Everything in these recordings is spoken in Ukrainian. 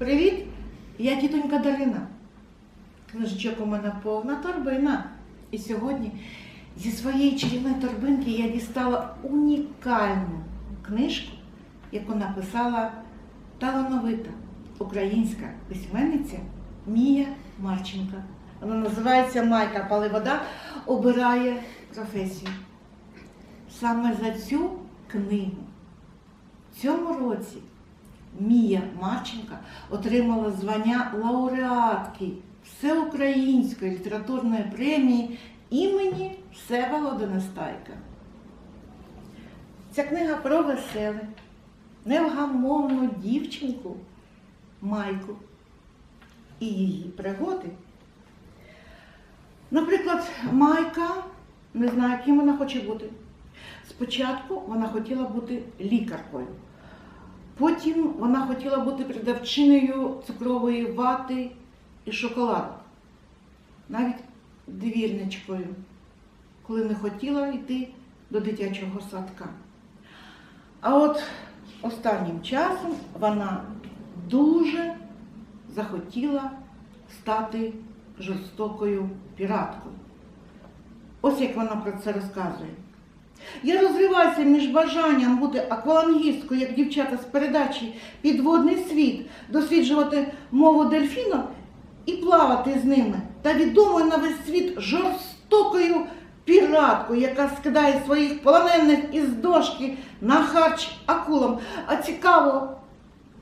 Привіт! Я тітонька Дарина. Книжечок у мене повна торбина. І сьогодні зі своєї чарівної торбинки я дістала унікальну книжку, яку написала талановита українська письменниця Мія Марченка. Вона називається Майка Паливода обирає професію. Саме за цю книгу в цьому році Мія Марченка отримала звання лауреатки Всеукраїнської літературної премії імені Всеволода Нестайка. Ця книга про веселе, невгамовну дівчинку Майку і її пригоди. Наприклад, Майка не знає, ким вона хоче бути. Спочатку вона хотіла бути лікаркою. Потім вона хотіла бути продавчиною цукрової вати і шоколаду. Навіть двірничкою, коли не хотіла йти до дитячого садка. А от останнім часом вона дуже захотіла стати жорстокою піраткою. Ось як вона про це розказує. Я розриваюся між бажанням бути аквалангісткою, як дівчата з передачі Підводний світ, досліджувати мову дельфінів і плавати з ними, та відомою на весь світ жорстокою піраткою, яка скидає своїх полонених із дошки на харч акулам. А цікаво,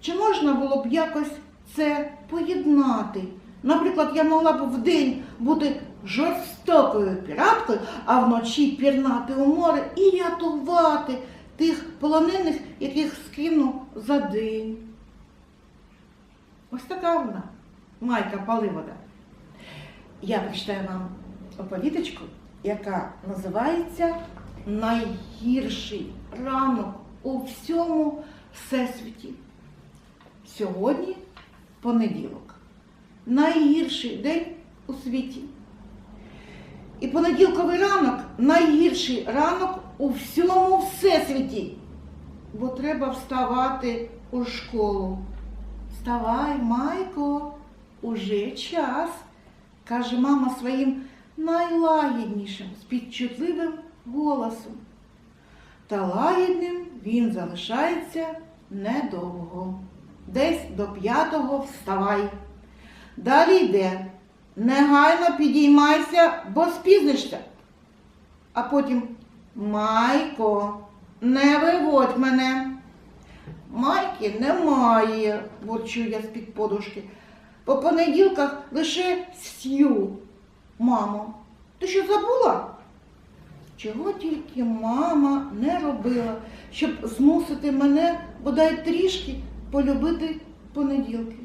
чи можна було б якось це поєднати? Наприклад, я могла б вдень бути жорстокою піраткою, а вночі пірнати у море і рятувати тих полонених, яких скину за день. Ось така вона, майка Паливода. Я прочитаю вам оповідочку, яка називається Найгірший ранок у всьому всесвіті. Сьогодні понеділок. Найгірший день у світі. І понеділковий ранок найгірший ранок у всьому всесвіті. Бо треба вставати у школу. Вставай, Майко, уже час, каже мама своїм найлагіднішим, спідчутливим голосом. Та лагідним він залишається недовго. Десь до п'ятого вставай. Далі йде. Негайно підіймайся, бо спізнишся. А потім Майко, не виводь мене. Майки немає, бурчу я з-під подушки. По понеділках лише с'ю. Мамо, ти що забула? Чого тільки мама не робила, щоб змусити мене бодай трішки полюбити понеділки.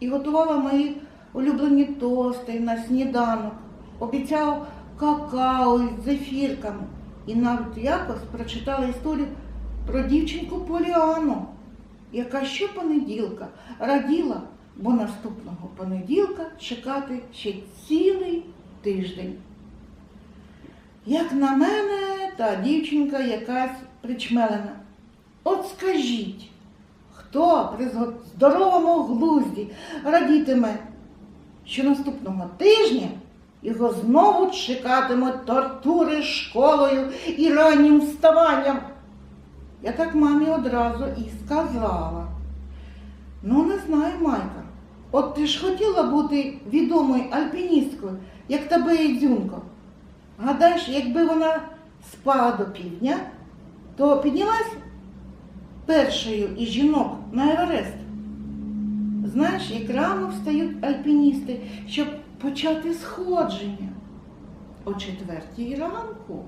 І готувала мої улюблені тости на сніданок, обіцяв какао із зефірками. І навіть якось прочитала історію про дівчинку Поліану, яка щопонеділка раділа, бо наступного понеділка чекати ще цілий тиждень. Як на мене, та дівчинка якась причмелена. От скажіть, хто при здоровому глузді радітиме, що наступного тижня його знову чекатимуть тортури школою і раннім вставанням? Я так мамі одразу і сказала. Ну, не знаю, Майка. От ти ж хотіла бути відомою альпіністкою, як тебе і дзюнко. Гадаєш, якби вона спала до півдня, то піднялась першою із жінок на Еверест. Знаєш, як рано встають альпіністи, щоб почати сходження о четвертій ранку.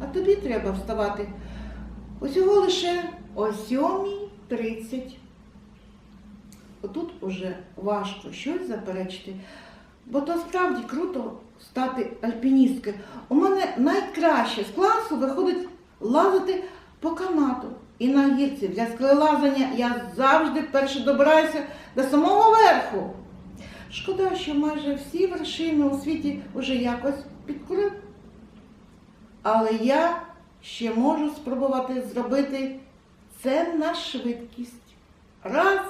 А тобі треба вставати усього лише о сьомій тридцять. Отут уже важко щось заперечити, бо то справді круто стати альпіністкою. У мене найкраще з класу виходить лазити по канату. І на гірці для скелелазання я завжди перше добираюся до самого верху. Шкода, що майже всі вершини у світі вже якось підкорив. Але я ще можу спробувати зробити це на швидкість. Раз,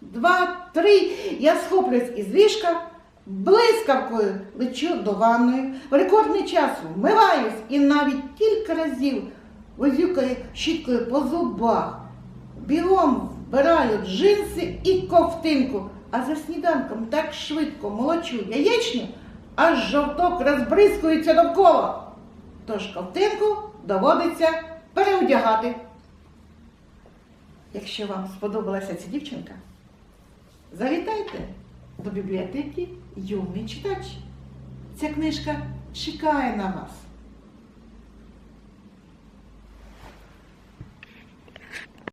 два, три. Я схоплююсь із ліжка, блискавкою лечу до ванної, в рекордний час вмиваюсь і навіть кілька разів возюкаю щіткою по зубах. Бігом вбираю джинси і ковтинку, а за сніданком так швидко молочу яєчню, аж жовток розбризкується довкола. Тож ковтинку доводиться переодягати. Якщо вам сподобалася ця дівчинка, завітайте до бібліотеки Юний читач. Ця книжка чекає на вас.